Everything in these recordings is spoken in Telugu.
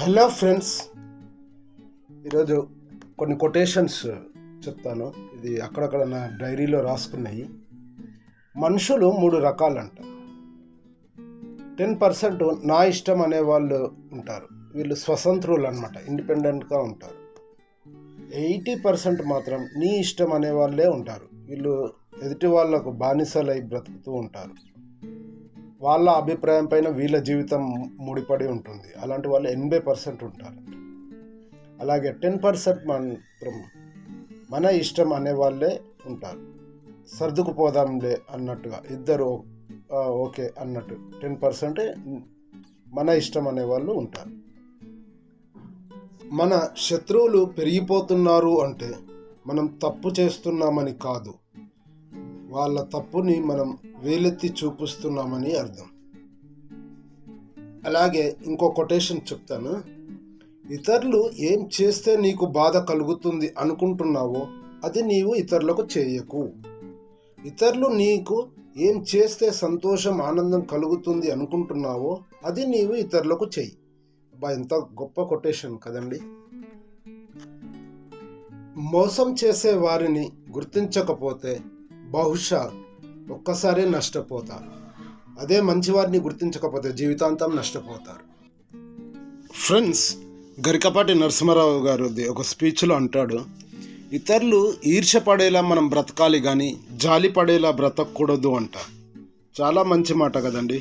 హలో ఫ్రెండ్స్ ఈరోజు కొన్ని కొటేషన్స్ చెప్తాను. ఇది అక్కడక్కడ నా డైరీలో రాసుకున్నాయి. మనుషులు మూడు రకాలంట. టెన్ పర్సెంట్ నా ఇష్టం అనే వాళ్ళు ఉంటారు. వీళ్ళు స్వతంత్రులు అనమాట ఇండిపెండెంట్గా ఉంటారు. ఎయిటీ పర్సెంట్ మాత్రం నీ ఇష్టం అనే వాళ్ళే ఉంటారు. వీళ్ళు ఎదుటి వాళ్ళకు బానిసలై బ్రతుకుతూ ఉంటారు. వాళ్ళ అభిప్రాయం పైన వీళ్ళ జీవితం ముడిపడి ఉంటుంది. అలాంటి వాళ్ళు ఎనభై పర్సెంట్ ఉంటారు. అలాగే టెన్ పర్సెంట్ మాత్రం మన ఇష్టం అనే వాళ్ళే ఉంటారు. సర్దుకుపోదాంలే అన్నట్టుగా ఇద్దరు ఓకే అన్నట్టు టెన్ పర్సెంట్ మన ఇష్టం అనే వాళ్ళు ఉంటారు. మన శత్రువులు పెరిగిపోతున్నారు అంటే మనం తప్పు చేస్తున్నామని కాదు. వాళ్ళ తప్పుని మనం వేలెత్తి చూపిస్తున్నామని అర్థం. అలాగే ఇంకో కొటేషన్ చెప్తాను. ఇతరులు ఏం చేస్తే నీకు బాధ కలుగుతుంది అనుకుంటున్నావో అది నీవు ఇతరులకు చేయకు. ఇతరులు నీకు ఏం చేస్తే సంతోషం ఆనందం కలుగుతుంది అనుకుంటున్నావో అది నీవు ఇతరులకు చెయ్యి. అబ్బా ఎంత గొప్ప కొటేషన్ కదండి. మోసం చేసే వారిని గుర్తించకపోతే బహుశా ఒక్కసారే నష్టపోతారు. అదే మంచివారిని గుర్తించకపోతే జీవితాంతం నష్టపోతారు. ఫ్రెండ్స్ గరికపాటి నరసింహారావు గారుది ఒక స్పీచ్లో అంటాడు ఇతరులు ఈర్షపడేలా మనం బ్రతకాలి కానీ జాలి పడేలా బ్రతకూడదు అంట. చాలా మంచి మాట కదండి.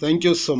Thank you so much.